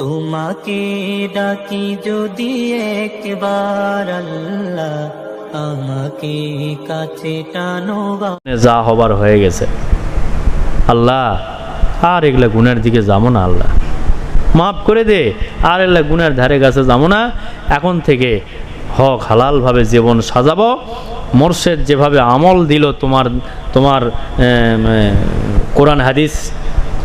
তোমাকে ডাকি যদি একবার আল্লাহ আমাকে কাছে টানো যা হবার হয়ে গেছে। আল্লাহ, আর এগুলা গুণের দিকে যাব না আল্লাহ। মাফ করে দে, আর এগুলা গুণের ধারে কাছে যাব না। এখন থেকে হক হালালভাবে জীবন সাজাবো। মোর্শেদ যেভাবে আমল দিল তোমার তোমার কোরআন হাদিস,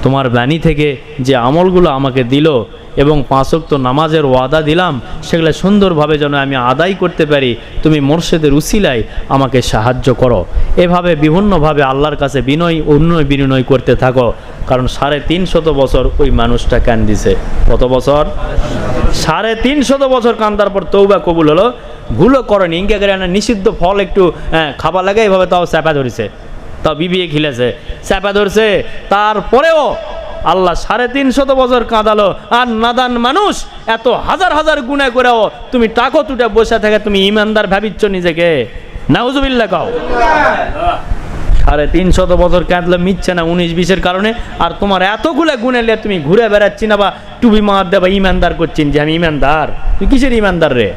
তোমার বাণী থেকে যে আমলগুলো আমাকে দিল এবং পাঁচক্ত নামাজের ওয়াদা দিলাম সেগুলো সুন্দরভাবে যেন আমি আদায় করতে পারি। তুমি মোর্শেদের উসিলায় আমাকে সাহায্য করো। এভাবে বিভিন্নভাবে আল্লাহর কাছে বিনয় উন্নয় বিনিময় করতে থাকো কারণ সাড়ে তিনশত বছর ওই মানুষটা কান দিছে। কত বছর? সাড়ে তিনশত বছর কান্দার পর তৌবা কবুল হলো। ভুলও করেনি ইঙ্গে করে নিষিদ্ধ ফল একটু হ্যাঁ, খাবার লাগে এভাবে তাও চাপা ধরেছে। তাও বিবিয়ে খিলেছে। চাপা ধরছে। তারপরেও আল্লাহ সাড়ে তিনশত বছর কাঁদালো। আর নাদান মানুষ এত হাজার হাজার গুণা করেও তুমি টাকো টুটে বসে থাকে তুমি ইমানদার ভাবিচ্ছ নিজেকে। নাউজুবিল্লা কাও। সাড়ে তিনশত বছর কাঁদলে মিচ্ছে না উনিশ বিশের কারণে। আর তোমার এতগুলো গুণে নিয়ে তুমি ঘুরে বেড়াচ্ছি না বা টুপি মার দেবা ইমানদার করছেন যে আমি ইমানদার। তুই কিসের ইমানদার রে?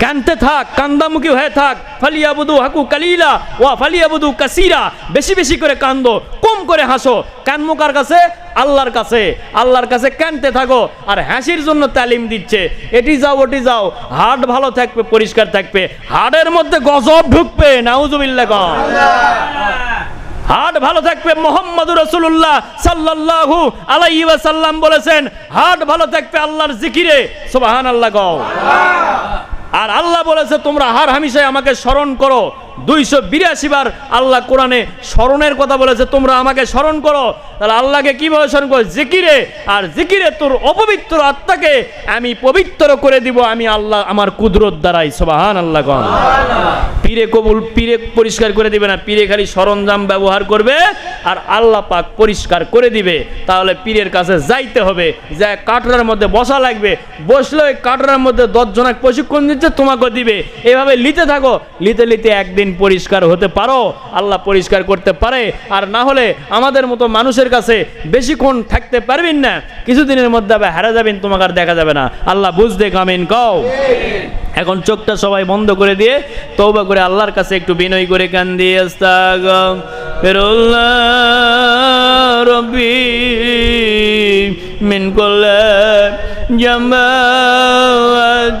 কানতে থাক, কান্দামুখী হয়ে থাক। ফালিয়াবুদু হাকু কালিলা ওয়া ফালিয়াবুদু কাসিরা। বেশি বেশি করে কান্দো। কম করে হাসো কানমুকার কাছে? আল্লাহর কাছে। আল্লাহর কাছে কানতে থাকো, আর হাসির জন্য তালিম দিচ্ছে। এটি যাও, ওটি যাও। হার্ট ভালো থাকবে, পরিষ্কার থাকবে। হার্টের মধ্যে গজব ঢুকবে, নাউজুবিল্লাহ কম হার্ট ভালো থাকবে মোহাম্মদ রসুল্লাহ সাল্লাল্লাহু আলাইহি ওয়াসাল্লাম বলেছেন, হার্ট ভালো থাকবে আল্লাহর জিকিরে সুবহান আল্লাহ আর আল্লাহ বলেছে, তোমরা হার হামেশাই আমাকে স্মরণ করো। দুইশো বিরাশি বার আল্লাহ কোরআনে স্মরণের কথা বলেছে, তোমরা আমাকে স্মরণ করো। তাহলে আল্লাহকে কীভাবে স্মরণ করো? জিকিরে। আর জিকিরে তোর অপবিত্র আত্মাকে আমি পবিত্র করে দিব, আমি আল্লাহ আমার কুদরত দ্বারাই। সবাহান আল্লাহ কন। পীরে কবুল, পীরে পরিষ্কার করে দিবে না, পীরে খালি সরঞ্জাম ব্যবহার করবে আর আল্লাহ পাক পরিষ্কার করে দিবে। তাহলে পীরের কাছে যাইতে হবে যা কাটরার মধ্যে বসা লাগবে। বসলে ওই কাটরার মধ্যে দশজনক প্রশিক্ষণ দিচ্ছে তোমাকে দিবে। এভাবে লিতে থাকো, লিতে লিতে একদিন পরিষ্কার হতে পারো, আল্লাহ পরিষ্কার করতে পারে। আর না হলে আমাদের মতো মানুষের কাছে বেশিক্ষণ থাকতে পারবেন না, কিছুদিনের মধ্যে আবার হারা যাবেন, তোমাকে আর দেখা যাবে না। আল্লাহ বুঝতে কামিন কও। এখন চোখটা সবাই বন্ধ করে দিয়ে তৌবা করে আল্লাহর কাছে একটু বিনয় করে কান দিয়ে রব্বি মিন কুল্লি জামা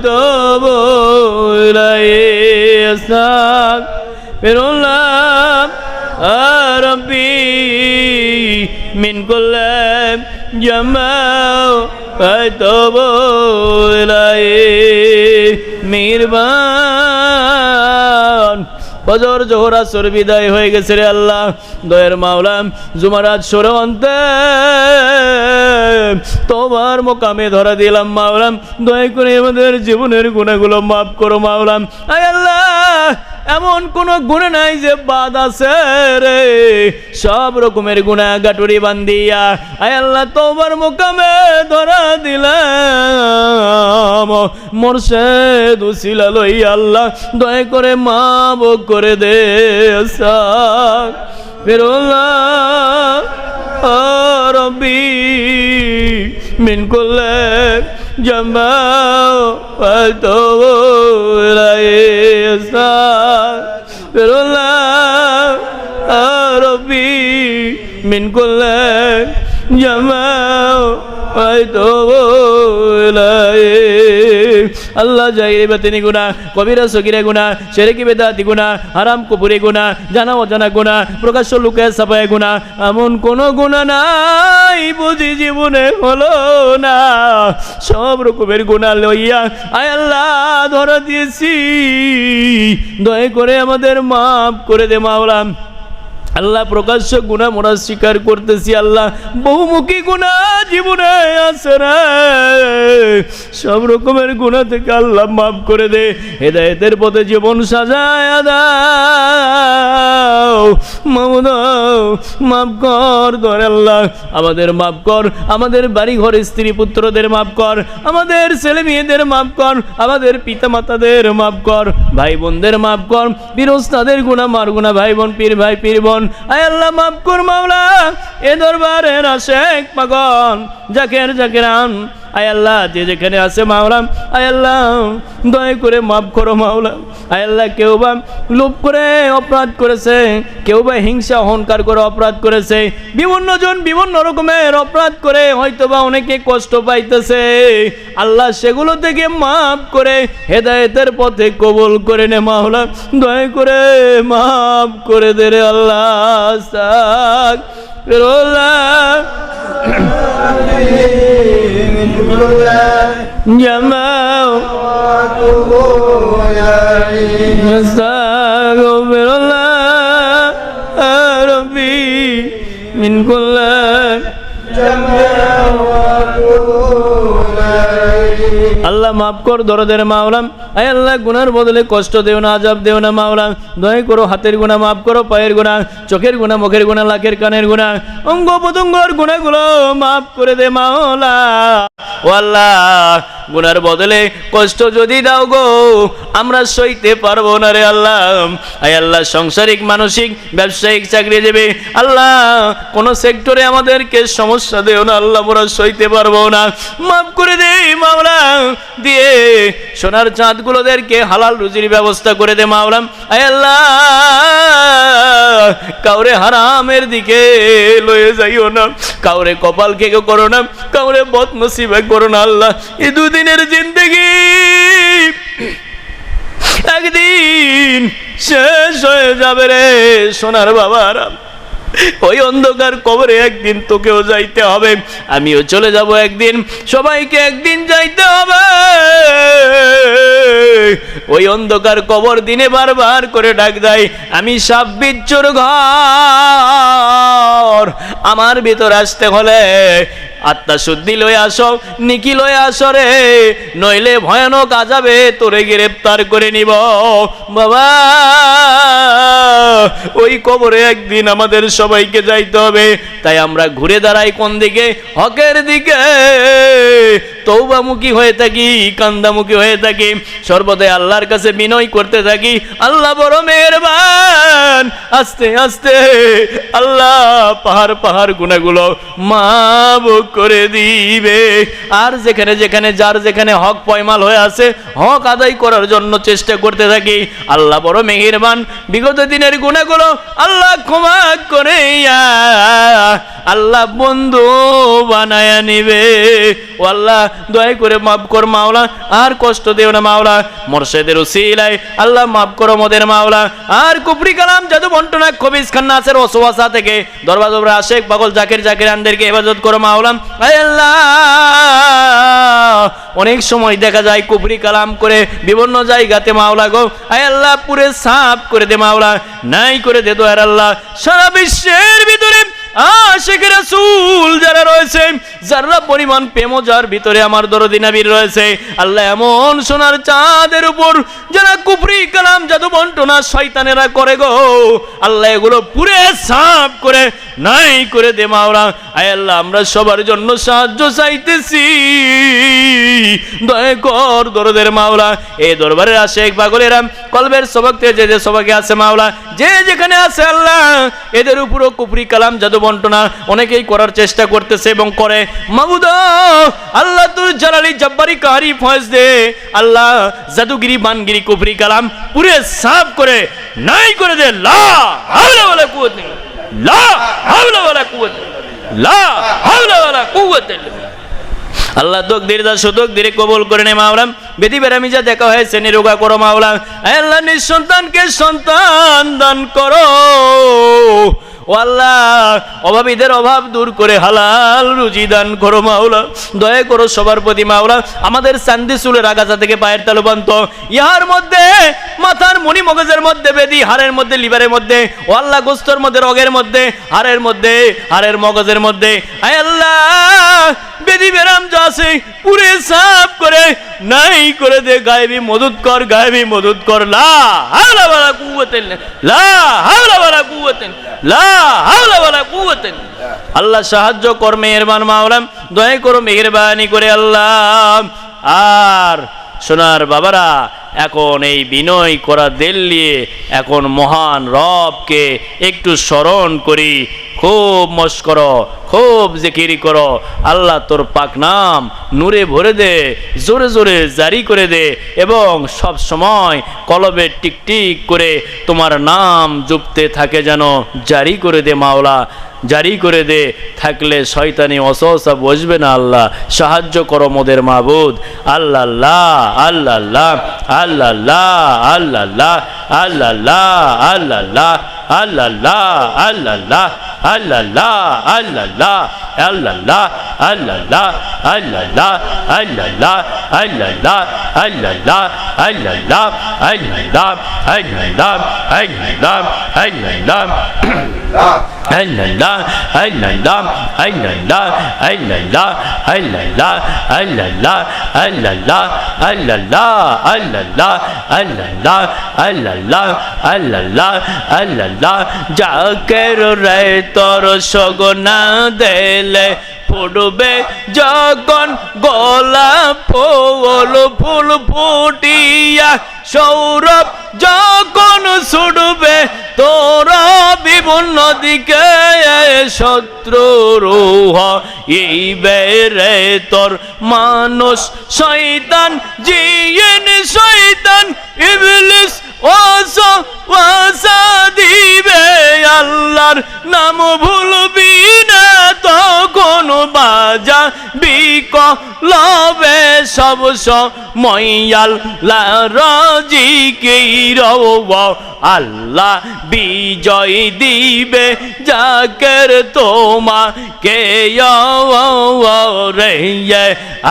তবু ইলাইহি ফিরুল্লাহ রব্বি মিন কুল্লি জামা তবু মিরবান। বজর জোহরা সর বিদায় হয়ে গেছে রে আল্লাহ, দয়ের মাওলাম জুমারাত সরন্তে তোমার মোকামে ধরা দিলাম মাওলাম দয়া করে আমাদের জীবনের গুণাগুলো মাফ করো মাওলাম আয় আল্লাহ এমন কোন গুণ নাই যে বাদ আছে রে। সব রকমের গুণা গাটুরি বান্দিয়া। আয় আল্লাহ তোমার মোকামে ধরা দিলাম। মোরশেদ উসিলা লই আল্লাহ, দয়া করে মাফ করে দে ফিরুল্লাহ রব্বি, মিন কুল্লে জামাও ফালতো রাইসা ফিরুল্লাহ রব্বি মিন কুল্লে জামাও ফালতো আল্লাহ জাহিরে বাতিনি গুনা কবিরা সগিরে গুনা শেরেকি বেদাতি গুনা হারাম কুপুরি গুনা জানা অজানা গুনা প্রকাশ্য লুকে সাফায় গুনা এমন কোন গুণা নাই বুঝি জীবনে হলো না। সব রকমের গুণা লইয়া, আয় আল্লাহ, ধরা দিয়েছি। দয়া করে আমাদের মাফ করে দে মাওলাম আল্লাহ প্রকাশ্য গুণা মোরা স্বীকার করতেছি, আল্লাহ বহুমুখী গুণা জীবনে রে। সব রকমের গুণা থেকে আল্লাহ মাফ করে দে, হেদায়েতের পথে জীবন সাজায় দাও। মাফ কর ধরে আল্লাহ, আমাদের মাফ কর, আমাদের বাড়ি ঘর স্ত্রী পুত্রদের মাফ কর, আমাদের ছেলে মেয়েদের মাফ কর, আমাদের পিতা মাতাদের মাফ কর, ভাই বোনদের মাফ কর, বিরোস্তাদের গুণা মার গুণা ভাই বোন, পীর ভাই, পীর বোন বোন আয় আল্লাহ মাফ কর মাওলা এ দরবারের আশেক পাগল জাকের জাকেরান। আয় আল্লাহ, যে যেখানে আছে মাওলা আয় আল্লাহ, দয়া করে মাফ করো মাওলা আয় আল্লাহ, কেউ বা লোভ করে অপরাধ করেছে, কেউ বা হিংসা, অহংকার করে অপরাধ করেছে, বিভিন্ন জন বিভিন্ন রকমের অপরাধ করে হয়তো বা অনেকে কষ্ট পাইতেছে। আল্লাহ সেগুলো থেকে মাফ করে, হেদায়েতের পথে কবুল করে নে মাওলা দয়া করে মাফ করে দে রে আল্লাহ جماعته يا استغفر الله ربي من كل جماعته আল্লাহ মাফ কর দরদের মাওলাম। আয় আল্লাহ, গুনার বদলে কষ্ট দেও না, আজাব দেও না মাওলাম। দয়া করো, হাতের গুণা মাফ করো, পায়ের গুণা চোখের গুণা মুখের গুণা লাখের কানের গুণা অঙ্গ প্রত্যঙ্গর গুণাগুলো মাফ করে দে মাওলা। ও আল্লাহ গুনার বদলে কষ্ট যদি দাও গো, আমরা সইতে পারব না রে আল্লাহ। আয় আল্লাহ, সাংসারিক, মানসিক, ব্যবসায়িক চাকরি দেবে। আল্লাহ, কোন সেক্টরে আমাদেরকে সমস্যা দেও না, আল্লাহ মোরা সইতে পারব না। মাফ করে দে মাওলা, দিয়ে সোনার চাঁদগুলোদেরকে হালাল রুজির ব্যবস্থা করে দে মাওলাম আয় আল্লাহ, কাউরে হারামের দিকে লয়ে যাইও না, কাউরে কপাল কেকে করো না, কাউরে বদনসিবে করো না, আল্লাহ। এই দুদিনের জিন্দগি। একদিন শেষ হয়ে যাবে রে সোনার বাবারা। ওই অন্ধকার কবরে একদিন তোকেও যাইতে হবে, আমিও চলে যাব একদিন, সবাইকে একদিন যাইতে হবে। ওই অন্ধকার কবর দিনে বারবার করে ডাক দেয়, আমি সাপ বিচ্ছুর ঘর, আমার ভিতর আসতে হলে আত্মা শুদ্ধি লয়ে আসো, নিকি লয়ে আসো রে। নইলে ভয়ানক আজাবে তোরে গ্রেপ্তার করে নিব। বাবা, ওই কবরে একদিন আমাদের সবাইকে যাইতে হবে। তাই আমরা ঘুরে দাঁড়াই কোন দিকে? হকের দিকে। তৌবামুখী হয়ে থাকি, কান্দামুখী হয়ে থাকি। সর্বদাই আল্লাহর কাছে বিনয় করতে থাকি। আল্লাহ বড় মেহরবান। আস্তে আস্তে, আল্লাহ পাহাড় পাহাড় গুণাগুলো মাব করে দিবে। আর যেখানে যেখানে যার যেখানে হক পয়মাল হয়ে আছে, হক আদায় করার জন্য চেষ্টা করতে থাকি। আল্লাহ বড় মেহেরবান। বিগত দিনের গুণাগুলো আল্লাহ ক্ষমা করে আল্লাহ বন্ধু বানায়া নিবে। ও আল্লাহ দয়া করে মাফ কর মাওলা, আর কষ্ট দেও না মাওলা। মোরশেদের উসিলাই আল্লাহ মাফ করো মোদের মাওলা। আর কুপরি কালাম জাদু বন্টনা খবিস খান নাসের ওসওয়াসা থেকে দরবার দরবার আশেক, পাগল, জাকির জাকির আনদেরকে হেফাজত করো মাওলাম আয় আল্লাহ, অনেক সময় দেখা যায় কুফরি কালাম করে বিভিন্ন জায়গাতে মাওলা গো। আয় আল্লাহ, পুরে সাফ করে দে মাওলা, নাই করে দে দোয়ার আল্লাহ। সারা বিশ্বের ভিতরে আশেখ রাসূল যারা রয়েছে, যারা পরিমাণ ভিতরে আমার রয়েছে, আল্লাহ এমন সোনার চাঁদের উপর যারা কুফরি, কালাম, জাদু বন্টনা শয়তানেরা করে গো, আল্লাহ এগুলো পুরে সাফ করে, নাই করে দে মাওলা। আয় আল্লাহ, আমরা সবার জন্য সাহায্য চাইতেছি। দয়া কর দরদের মাওলা, এই দরবারের আশেখ পাগলেরা, কলবের সবকতে যে যে সবাকে আছে মাওলা, যে যেখানে আছে আল্লাহ, এদের উপরও কুফরি, কালাম, জাদু বন্টনা অনেকেই করার চেষ্টা করতেছে এবং করে। আল্লাহ তুর জালালি জব্বারি কাহারি ফয়েজ দে। আল্লাহ জাদুগিরি, বানগিরি, কুফরি, কালাম পুরে সাফ করে, নাই করে দে। লা হাওলা ওয়ালা কুওয়াত লা হাওলা ওয়ালা কুওয়াত লা হাওলা ওয়ালা কুওয়াত আল্লাহ তোক ধীরে দা সুতোক ধীরে কবল করে নে মাওলাম বেদি বেরামি যা দেখা হয়েছে, নিরোগা করো মাওলাম আল্লাহ নিঃসন্তানকে সন্তান দান করো। ও আল্লাহ, অভাবীদের অভাব দূর করে হালাল রুজি দান করো মাওলা, দয়া করো সবার প্রতি মাওলা, আমাদের চান্দি চুলের আগাছা থেকে পায়ের তালু বান্ত ইহার মধ্যে, মাথার মনি মগজের মধ্যে বেদি, হাড়ের মধ্যে লিভারের মধ্যে, ও আল্লাহ গোস্তর মধ্যে রগের মধ্যে, হাড়ের মধ্যে, হাড়ের মগজের মধ্যে। আয় আল্লাহ বেদি বেরাম যা আছে, পুরে সাফ করে, নাই করে দে গায়েবি কর গায়েবি কর, লা হাওলা ওয়ালা কুওয়াতিন, লা হাওলা ওয়ালা কুওয়াতিন, লা হাওলা ওয়ালা কুওয়াতিন। আল্লাহ সাহায্য কর, মেহেরবান মাওলাম দয়া করো, মেহেরবানি করে আল্লাহ। আর সোনার বাবারা, এখন এই বিনয় করা দেল নিয়ে এখন মহান রবকে একটু স্মরণ করি। খুব মস করো, খুব জিকিরি করো। আল্লাহ তোর পাক নাম নূরে ভরে দে, জোরে জোরে জারি করে দে এবং সব সময় কলবে টিকটিক করে তোমার নাম জুপতে থাকে যেন জারি করে দে মাওলা। জারি করে দে থাকলে শয়তানি অসহসা বসবে না আল্লাহ সাহায্য করো মোদের মাবুদ আল্লাহ আল্লাহ আল্লাহ আল্লাহ আল্লাহ আল্লাহ আল্লাহ আল্লাহ আল্লাহ আল্লাহ আল্লাহ আল্লাহ আল্লাহ আল্লাহ আল্লাহ যাকের রে তোর সগনা দেলে ফুটবে যখন গলা ফুল ফুল ফুটিয়া সৌরভ যখন ছুটবে তোরা বিভিন্ন দিকে শত্রু রুহ এই বেড়ে তোর মানুষ শয়তান জিয়েন শয়তান, ইবলিস ওয়াসা দিবে আল্লাহর নাম ভুলবি না, তখন বাজা বিক লবে সব ময়াল রাজি আল্লাহ বিজয় দিবে তোমা কে রে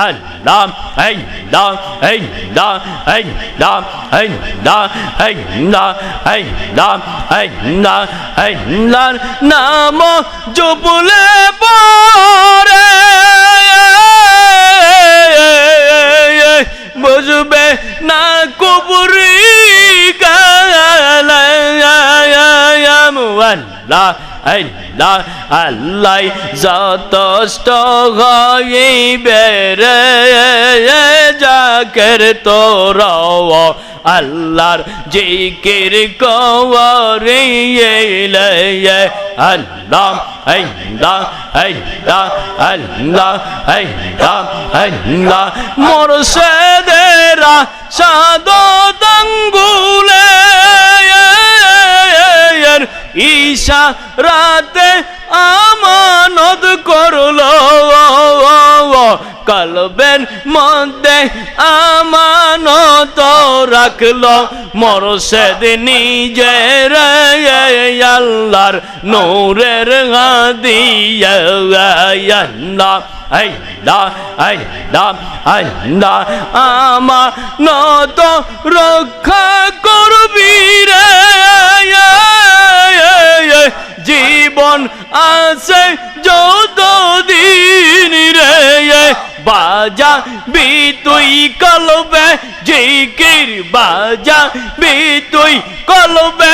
আল্লাহ। আল্লাহ আল্লাহ আল্লাহ আল্লাহ আল্লাহ আল্লাহ আল্লাহ আল্লাহর নাম জপুলে পরে বুঝবে না কুবরি আল্লাহ আল্লাহ আল্লাহ যতষ্ট হইবে রে যাকের তোর আল্লাহর জিকির কওয়ারে আল্লাহ আল্লাহ আল্লাহ আল্লাহ আল্লাহ আল্লাহ। মোরশেদেরা সাদত আঙ্গুলে ঈশা রাতে আমানত করল কলবের মধ্যে আমানত রাখল। মরশেদ নিজের আল্লাহর নূরের আল্লাহ আমার নত রক্ষা করবি রে জীবন আছে যত দিন রে বাজা বি তুই কলবে জিকির বাজা বি তুই কলবে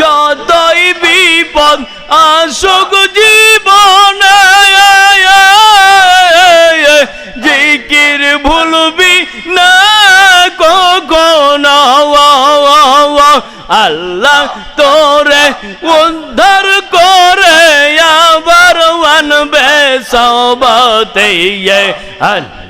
যতই বিপদ আসুক জীবনে, জিকির ভুলবি না কখনো। আল্লাহ তোরে উদ্ধার করে, আবার আনবে সবতে আল্লাহ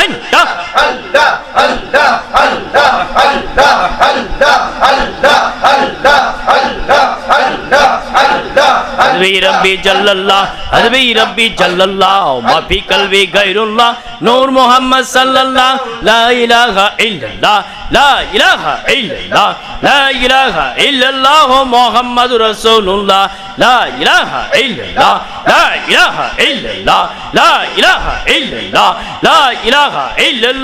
এই حسبي ربي جل الله حسبي ربي جل الله ما في قلبي غير الله. نور محمد صلى الله لا إله إلا الله لا إله إلا الله لا إله إلا الله محمد رسول الله لا إله إلا الله لا إله إلا الله لا إله إلا الله لا إله إلا الله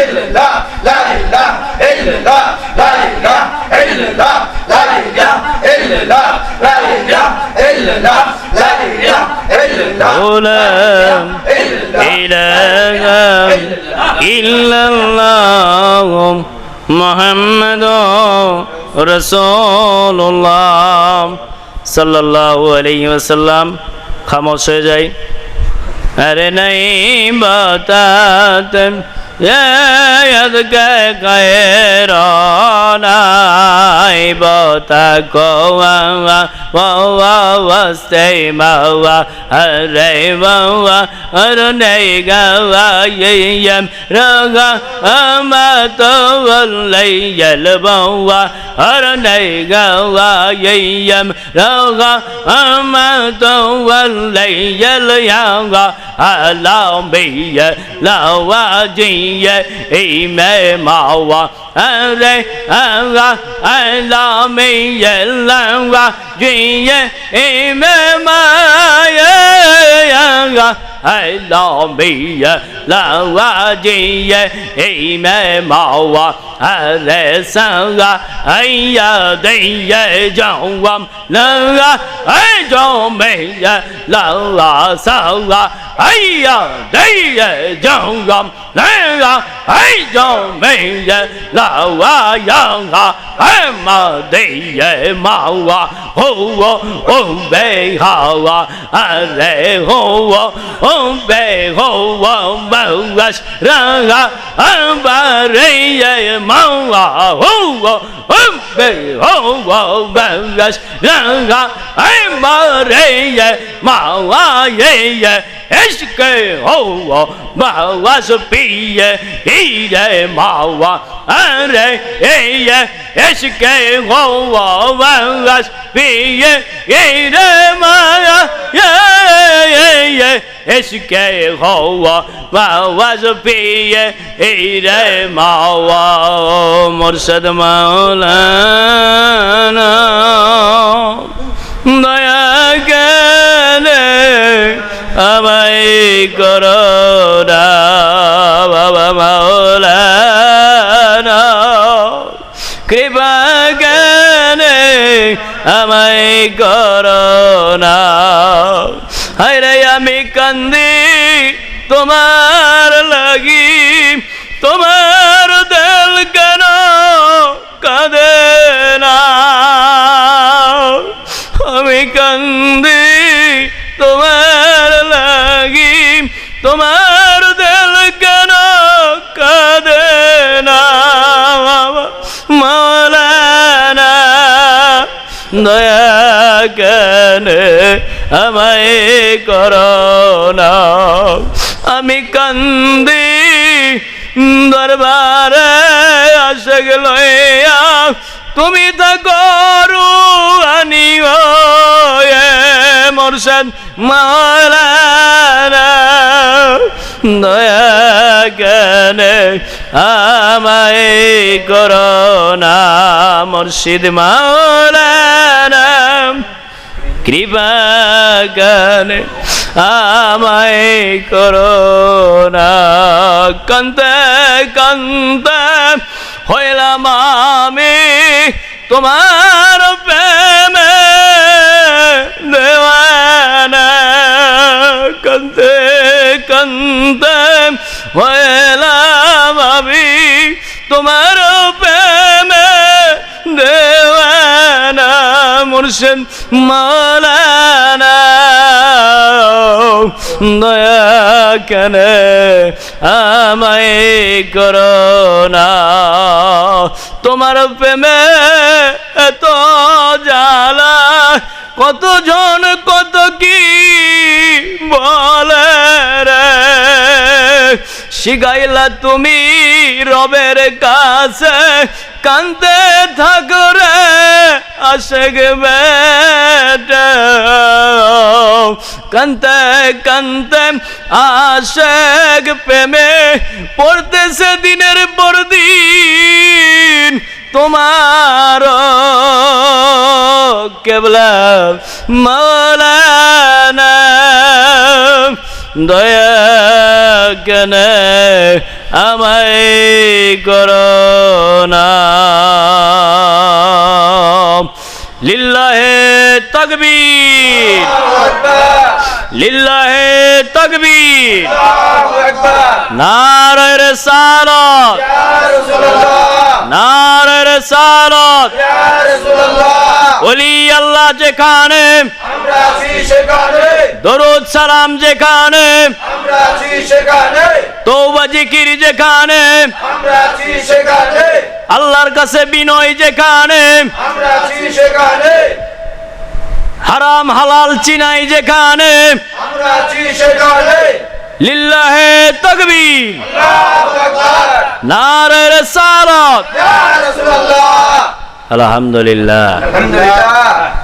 ইল্লাল্লাহ লা ইলাহা ইল্লাল্লাহ লা ইলাহা খামোশ হয়ে যায় ارے نہیں بتا تم یہ یاد کہے قیرانا ai bồ tát cô wa wa wa wa wa ste ma wa hare wa wa arne ga wa yi yam ra ga ama to wa lai yal ba wa arne ga wa yi yam ra ga ama to wa lai yal ya ga la bi ya la wa ji ya i me ma wa hare ga la mi ye la wa ji ye e me ma ye ya ga ai la mi ye la wa ji ye e me ma wa a re sa ga ai ya dai ya jong wam la ga ai jong me ya la la sa ga ai ya dai ya jong wam la ga ai jong me ya la wa ya ga ai ma dai ya ma wa ho wo o be ha wa a re ho wo o be ho wa ma wa ra ga ba re ya মাওয়া হৌয়া বে হৌয়া বেশ রঙা হে মারে মাওয়া এ इश्क हो वो मौस पिए हीरे मावा अरे ये ये इश्क हो वो मौस पिए हीरे माया ये ये ये इश्क हो वो मौस पिए हीरे मावा मुर्शद मौलाना দয়া গেলে আমায় করো না, বাবা মাওলানা। কৃপা জ্ঞানে আমায় করো না। হায়রে আমি কান্দি তোমার তোমার দিল কেন কাঁদে না? মৌলানা, দয়া কেন আমায় করো না। আমি কান্দি দরবারে আসে লইয়া, তুমি তা করু আনিও মোরশেদ। মাওলানা দয়া আমায় করোনা মুর্শিদ মাওলানা। কৃপা গানে আমায় করোনা কান্তে কান্তে হইলাম আমি তোমার কান্তে হইলাম আমি। তোমার প্রেমে দেওয়ানা মুর্শিদ মালানা দয়া কেন আমায় করোনা তোমার প্রেমে এত জ্বালা, কতজন কত শিখাইলা তুমি রবের কাছে। কান্দে থাকো রে আশেক বেটা। কান্তে কান্তে আশেক প্রেমে পড়তেছে দিনের পর দিন তোমার কেবলা মৌলানা। দয়া কেন আমায় করোনা লিল্লাহে তকবীর। লিল্লাহে তকবীর। নারায়ের সালত নারায়ের সালত ওলি আল্লাহ যেখানে আমরা দরুদ সালাম যেখানে আমরা আছি সেখানে। তৌবা জিকির যেখানে আমরা আছি সেখানে। আল্লাহর কাছে বিনয় যেখানে আমরা আছি সেখানে। হারাম হালাল চিনাই যেখানে আমরা আছি সেখানে। লিল্লাহে তকবীর। আল্লাহু আকবার। নারের সারত ইয়া রাসূলুল্লাহ। আলহামদুলিল্লাহ। আলহামদুলিল্লাহ।